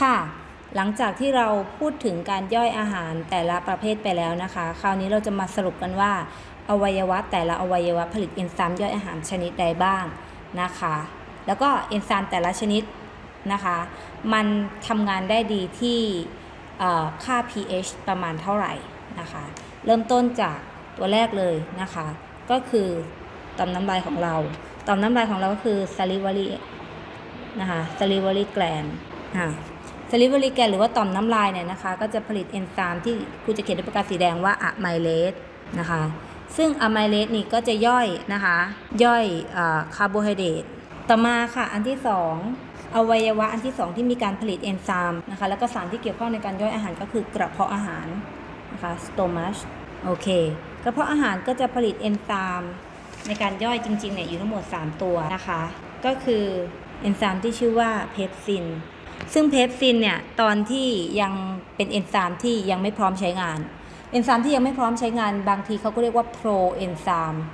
ค่ะ หลังจากที่เราพูดถึงการย่อยอาหารแต่ละประเภทไปแล้วนะคะ คราวนี้เราจะมาสรุปกันว่า อวัยวะแต่ละอวัยวะผลิตเอนไซม์ย่อยอาหารชนิดใดบ้างนะคะ แล้วก็เอนไซม์แต่ละชนิดนะคะ มันทำงานได้ดีที่ค่า pH ประมาณเท่าไหร่นะคะ เริ่มต้นจากตัวแรกเลยนะคะ ก็คือต่อมน้ำลายของเราต่อมน้ำลายของเราก็คือ salivary นะคะ salivary gland ค่ะ salivary gland หรือว่าต่อมน้ำลายเนี่ยนะคะ ก็จะผลิตเอนไซม์ที่ครูจะเขียนด้วยปากกาสีแดงว่าอะไมเลสนะคะ ซึ่งอะไมเลสนี่ก็จะย่อยนะคะ ย่อยคาร์โบไฮเดรตต่อมาค่ะอันที่ 2 อวัยวะอันที่ 2 ที่มีการผลิตเอนไซม์นะคะ แล้วก็สารที่เกี่ยวข้องในการย่อยอาหารก็คือกระเพาะอาหารนะคะ stomach โอเคกระเพาะอาหารก็จะผลิตเอนไซม์ในการย่อยจริงๆเนี่ยอยู่ทั้งหมด 3 ตัวนะคะ ก็คือเอนไซม์ที่ชื่อว่าเพปซิน ซึ่งเพปซินเนี่ยตอนที่ยังเป็นเอนไซม์ที่ยังไม่พร้อมใช้งาน เอนไซม์ที่ยังไม่พร้อมใช้งาน บางทีเขาก็เรียกว่าโปรเอนไซม์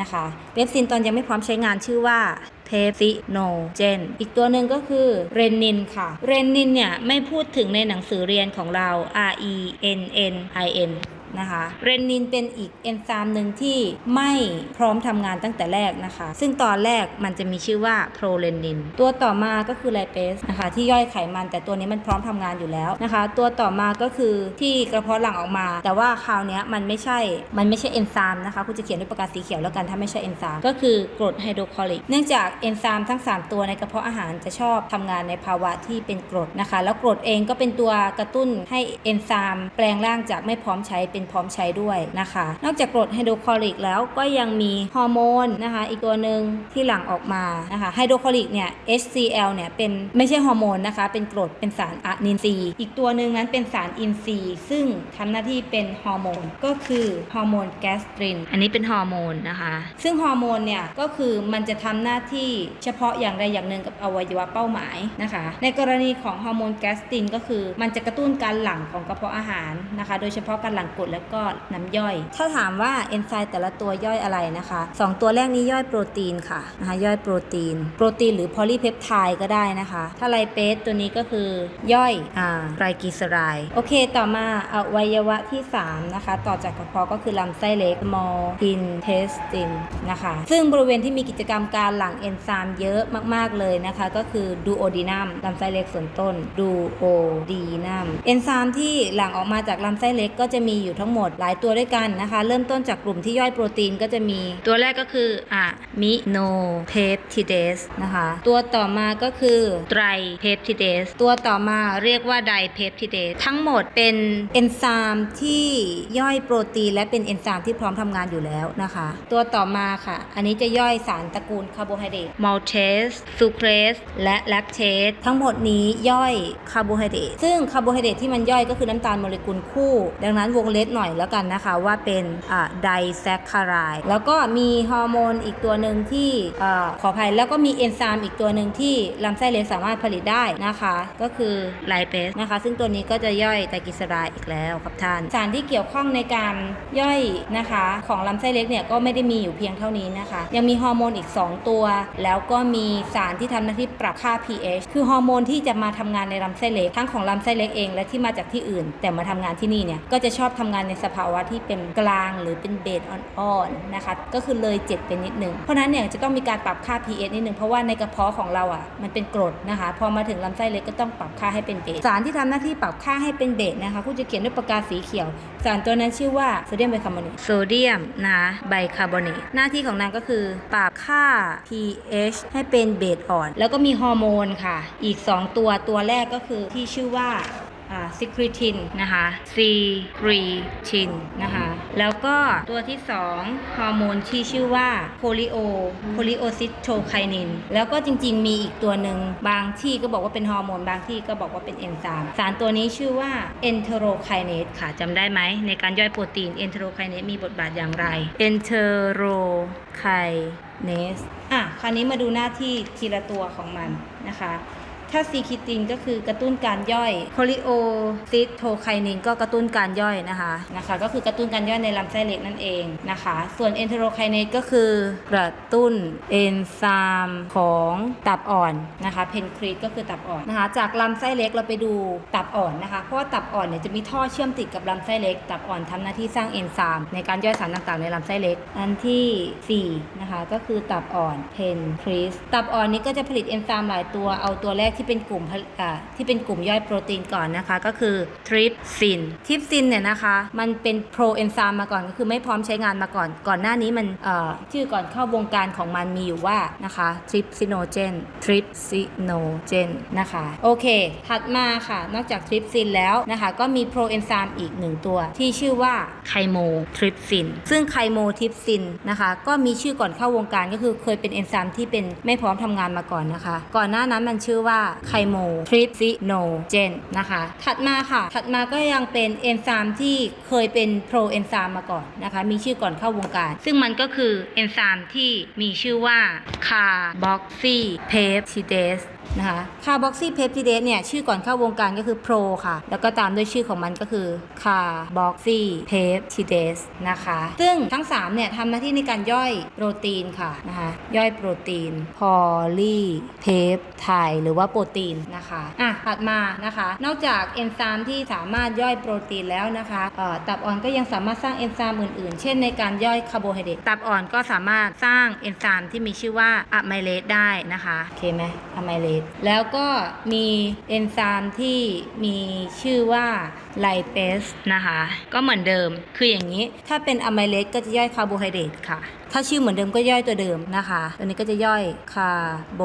นะคะเพปซินตอนยังไม่พร้อมใช้งานชื่อว่าเพปซิโนเจนอีกตัวหนึ่งก็คือเรนินค่ะ เรนินเนี่ยไม่พูดถึงในหนังสือเรียนของเรา R E N N I N นะคะเรนินเป็นอีกเอนไซม์หนึ่งที่ไม่พร้อมทำงานตั้งแต่แรกนะคะ ซึ่งตอนแรกมันจะมีชื่อว่าโปรเรนินตัวต่อมาก็คือไลเปสนะคะที่ย่อยไขมันแต่ตัวนี้มันพร้อมทำงานอยู่แล้วนะคะ ตัวต่อมาก็คือที่กระเพาะหลั่งออกมา แต่ว่าคราวนี้มันไม่ใช่มันไม่ใช่เอนไซม์นะคะคุณจะเขียนด้วยปากกาสีเขียวแล้วกันถ้าไม่ใช่เอนไซม์ก็คือกรดไฮโดรคลอริกเนื่องจากเอนไซม์ทั้ง 3 ตัวในกระเพาะอาหารจะชอบทำงานในภาวะที่เป็นกรดนะคะ แล้วกรดเองก็เป็นตัวกระตุ้นให้เอนไซม์แปลงร่างจากไม่พร้อมใช้เป็นพร้อมใช้ด้วยนะคะ นอกจากกรดไฮโดรคลอริกแล้วก็ยังมีฮอร์โมนนะคะอีกตัวหนึ่งที่หลั่งออกมานะคะไฮโดรคลอริกเนี่ย HCl เนี่ยเป็นไม่ใช่ฮอร์โมนนะคะ เป็นกรดเป็นสารอะนินทรีย์ อีกตัวหนึ่งนั้นเป็นสารอินทรีย์ ซึ่งทำหน้าที่เป็นฮอร์โมนก็คือฮอร์โมนแกสตริน อันนี้เป็นฮอร์โมนนะคะ ซึ่งฮอร์โมนเนี่ยก็คือมันจะทำหน้าที่เฉพาะอย่างใดอย่างหนึ่งกับอวัยวะเป้าหมายนะคะ ในกรณีของฮอร์โมนแกสตรินก็คือมันจะกระตุ้นการหลั่งของกระเพาะอาหารนะคะ โดยเฉพาะการหลั่งกรดแล้วก็น้ำย่อย ถ้าถามว่าเอนไซม์แต่ละตัวย่อยอะไรนะคะสองตัวแรกนี้ย่อยโปรตีนค่ะนะคะย่อยโปรตีน โปรตีนหรือโพลีเพปไทด์ก็ได้นะคะ ถ้าไลเปสตัวนี้ก็คือย่อยอ่าไตรกลีเซอไรด์โอเค ต่อมาอวัยวะที่ 3 นะคะ ต่อจากกระเพาะก็คือลำไส้เล็ก small intestine นะคะ ซึ่งบริเวณที่มีกิจกรรมการหลั่งเอนไซม์เยอะมาก ๆ เลยนะคะ ก็คือดูโอดีนัมลำไส้เล็กส่วนต้นดูโอดีนัมเอนไซม์ที่หลั่งออกมาจากลำไส้เล็กก็จะมีอยู่ทั้งหมดหลายตัวด้วยกันนะคะ เริ่มต้นจากกลุ่มที่ย่อยโปรตีนก็จะมีตัวแรกก็คืออะมิโนเพปทิเดสนะคะ ตัวต่อมาก็คือไตรเพปทิเดสตัวต่อมาเรียกว่าไดเพปทิเดสทั้งหมดเป็นเอนไซม์ที่ย่อยโปรตีนและเป็นเอนไซม์ที่พร้อมทำงานอยู่แล้วนะคะ ตัวต่อมาค่ะ อันนี้จะย่อยสารตระกูลคาร์โบไฮเดรตมัลเทสซูเครสและแลคเทสทั้งหมดนี้ย่อยคาร์โบไฮเดรตซึ่งคาร์โบไฮเดรตที่มันย่อยก็คือน้ำตาลโมเลกุลคู่ ดังนั้นวงเล็บหน่อยแล้วกันนะคะว่าเป็นไดแซคคารายแล้วก็มีฮอร์โมนอีกตัวหนึ่งที่อขออภัยแล้วก็มีเอนไซม์อีกตัวหนึ่งที่ลำไส้เล็กสามารถผลิตได้นะคะ ก็คือไลเปสนะคะ ซึ่งตัวนี้ก็จะย่อยไตรกลีเซอไรด์อีกแล้วครับท่าน สารที่เกี่ยวข้องในการย่อยนะคะ ของลำไส้เล็กเนี่ยก็ไม่ได้มีอยู่เพียงเท่านี้นะคะ ยังมีฮอร์โมนอีก 2 ตัว แล้วก็มีสารที่ทำหน้าที่ปรับค่า pH คือฮอร์โมนที่จะมาทำงานในลำไส้เล็กทั้งของลำไส้เล็กเอง และที่มาจากที่อื่น แต่มาทำงานที่นี่เนี่ยก็จะชอบทำงานในสภาวะที่เป็นกลางหรือเป็นเบสอ่อนๆนะคะก็คือเลยเจ็ดเป็นนิดนึงเพราะนั้นเนี่ยจะต้องมีการปรับค่า pH นิดนึงเพราะว่าในกระเพาะของเราอะมันเป็นกรดนะคะ พอมาถึงลำไส้เล็กก็ต้องปรับค่าให้เป็นเบสสารที่ทำหน้าที่ปรับค่าให้เป็นเบสนะคะคุณจะเขียนด้วยปากกาสีเขียว สารตัวนั้นชื่อว่าโซเดียมไบคาร์บอเนตโซเดียมนะไบคาร์บอเนตหน้าที่ของนางก็คือปรับค่า pH ให้เป็นเบสอ่อน แล้วก็มีฮอร์โมนค่ะ อีก 2 ตัวตัวแรกก็คือที่ชื่อว่า ซิคริทินนะคะซีครีทินนะคะแล้วก็ตัวที่ 2 ฮอร์โมนที่ชื่อว่าโพลิโอโพลิโอซิสโทไคนิน แล้วก็จริงๆมีอีกตัวหนึ่งบางที่ก็บอกว่าเป็นฮอร์โมนบางที่ก็บอกว่าเป็นเอนไซม์สารตัวนี้ชื่อว่าเอนเทโรไคเนสค่ะจำได้ไหม ในการย่อยโปรตีนเอนเทโรไคเนสมีบทบาทอย่างไรเอนเทโรไคเนสอะคราวนี้มาดูหน้าที่ทีละตัวของมันนะคะ ถ้าซีคิตินก็คือกระตุ้นการย่อยโคลิโอซิโทไคนินก็กระตุ้นการย่อยนะคะนะคะ ก็คือกระตุ้นการย่อยในลำไส้เล็กนั่นเองนะคะ ส่วนเอนเทโรไคเนสก็คือกระตุ้นเอนไซม์ของตับอ่อนนะคะเพนครีตก็คือตับอ่อนนะคะ จากลำไส้เล็กเราไปดูตับอ่อนนะคะ เพราะว่าตับอ่อนเนี่ยจะมีท่อเชื่อมติดกับลำไส้เล็ก ตับอ่อนทำหน้าที่สร้างเอนไซม์ในการย่อยสารต่างๆ ในลำไส้เล็ก อันทีสี่4นะคะก็คือตับอ่อนเพนครีสตับอ่อนนี้ก็จะผลิตเอนไซม์หลายตัวเอาตัวแรกที่เป็นกลุ่มที่เป็นกลุ่มย่อยโปรตีนก่อนนะคะ ก็คือทริปซินทริปซินเนี่ยนะคะ มันเป็นโปรเอนไซม์มาก่อนก็คือไม่พร้อมใช้งานมาก่อน ก่อนหน้านี้มันเอ่อชื่อก่อนเข้าวงการของมันมีอยู่ว่านะคะทริปซิโนเจนทริปซิโนเจนนะคะโอเค ถัดมาค่ะ นอกจากทริปซินแล้วนะคะ ก็มีโปรเอนไซม์อีกหนึ่งตัว ที่ชื่อว่าไคโมทริปซินซึ่งไคโมทริปซินนะคะ ก็มีชื่อก่อนเข้าวงการก็คือเคยเป็นเอนไซม์ที่เป็นไม่พร้อมทำงานมาก่อนนะคะ ก่อนหน้านั้นมันชื่อว่าไคโมทริปซิโนเจนนะคะ ถัดมาค่ะ ถัดมาก็ยังเป็นเอนไซม์ที่เคยเป็นโปรเอนไซม์มาก่อนนะคะ มีชื่อก่อนเข้าวงการ ซึ่งมันก็คือเอนไซม์ที่มีชื่อว่าคาร์บอกซีเพปซิเดส นะคะคาร์บอกซีเพปติเดสเนี่ยชื่อก่อนเข้าวงการก็คือโปรค่ะ แล้วก็ตามด้วยชื่อของมันก็คือคาร์บอกซีเพปติเดสนะคะ ซึ่งทั้ง3เนี่ยทำหน้าที่ในการย่อยโปรตีนค่ะนะคะย่อยโปรตีนพอลีเพปไทหรือว่าโปรตีนนะคะอะ ถัดมานะคะ นอกจากเอนไซม์ที่สามารถย่อยโปรตีนแล้วนะคะตับอ่อนก็ยังสามารถสร้างเอนไซม์อื่นๆ เช่นในการย่อยคาร์โบไฮเดรตตับอ่อนก็สามารถสร้างเอนไซม์ที่มีชื่อว่าอะไมเลสได้นะคะโอเคไหมอะไมเลสแล้วก็มีเอนไซม์ที่มีชื่อว่าไลเปสนะคะ ก็เหมือนเดิมคืออย่างนี้ ถ้าเป็นอะไมเลสก็จะย่อยคาร์โบไฮเดรตค่ะ ถ้าชื่อเหมือนเดิมก็ย่อยตัวเดิมนะคะ ตัวนี้ก็จะย่อยคาร์โบ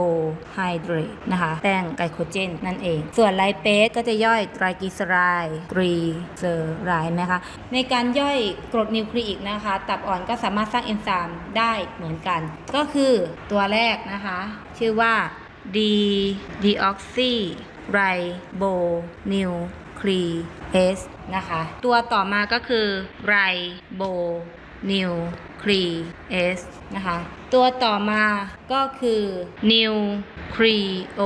ไฮเดรตนะคะแป้งไกลโคเจนนั่นเอง ส่วนไลเปสก็จะย่อยไตรกลีเซอไรด์กรีเซอไรด์นะคะ ในการย่อยกรดนิวคลีอิกนะคะ ตับอ่อนก็สามารถสร้างเอนไซม์ได้เหมือนกัน ก็คือตัวแรกนะคะ ชื่อว่า D deoxy ribo new c l e s นะคะ ตัวต่อมาก็คือไรโบ new cre s นะคะ ตัวต่อมาก็คือ new cre o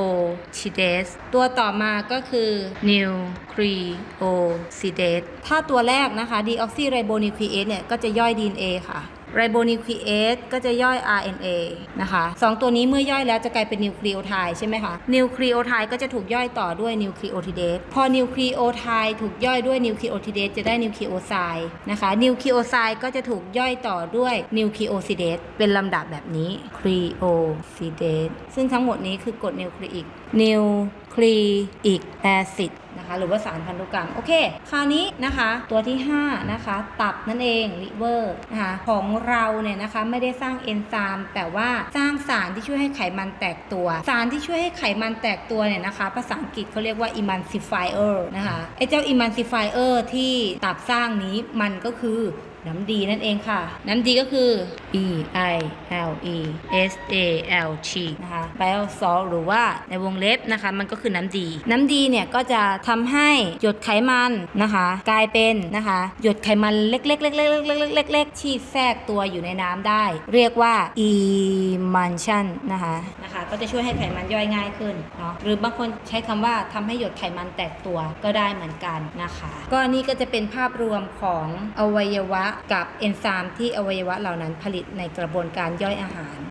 cides ตัวต่อมาก็คือ new cre o cides ถ้าตัวแรกนะคะ deoxyribonuclease เนี่ยก็จะย่อย DNA ค่ะ ribonuclease ก็จะย่อย RNA นะคะสองตัวนี้เมื่อย่อยแล้วจะกลายเป็นนิวคลีโอไทด์ใช่ไหมคะนิวคลีโอไทด์ก็จะถูกย่อยต่อด้วยนิวคลีโอทิเดสพอนิวคลีโอไทด์ถูกย่อยด้วยนิวคลีโอทิเดสจะได้นิวคลีโอไซด์นะคะนิวคลีโอไซด์ก็จะถูกย่อยต่อด้วยนิวคลีโอซิเดสเป็นลำดับแบบนี้คลีโอซิเดสซึ่งทั้งหมดนี้คือกรดนิวคลีอิกนิวคลีอิกแอซิด นะคะหรือว่าสารพันธุกรรมโอเค คราวนี้นะคะตัวที่ 5 นะคะ ตับนั่นเองลิเวอร์นะคะของเราเนี่ยนะคะไม่ได้สร้างเอนไซม์แต่ว่าสร้างสารที่ช่วยให้ไขมันแตกตัว สารที่ช่วยให้ไขมันแตกตัวเนี่ยนะคะ ภาษาอังกฤษเขาเรียกว่า emulsifier นะคะไอเจ้า emulsifier ที่ตับสร้างนี้มันก็คือ น้ำดีนั่นเองค่ะ น้ำดีก็คือ E I L E S A L T นะคะ Bile salt หรือว่าในวงเล็บนะคะ มันก็คือน้ำดี น้ำดีเนี่ยก็จะทำให้หยดไขมันนะคะ กลายเป็นนะคะ หยดไขมันเล็กๆเล็กๆเล็กๆเล็กๆที่แทรกตัวอยู่ในน้ำได้ เรียกว่า emulsion นะคะนะคะ ก็จะช่วยให้ไขมันย่อยง่ายขึ้นเนาะหรือบางคนใช้คำว่าทำให้หยดไขมันแตกตัวก็ได้เหมือนกันนะคะ ก็นี่ก็จะเป็นภาพรวมของอวัยวะกับเอนไซม์ที่อวัยวะเหล่านั้นผลิตในกระบวนการย่อยอาหาร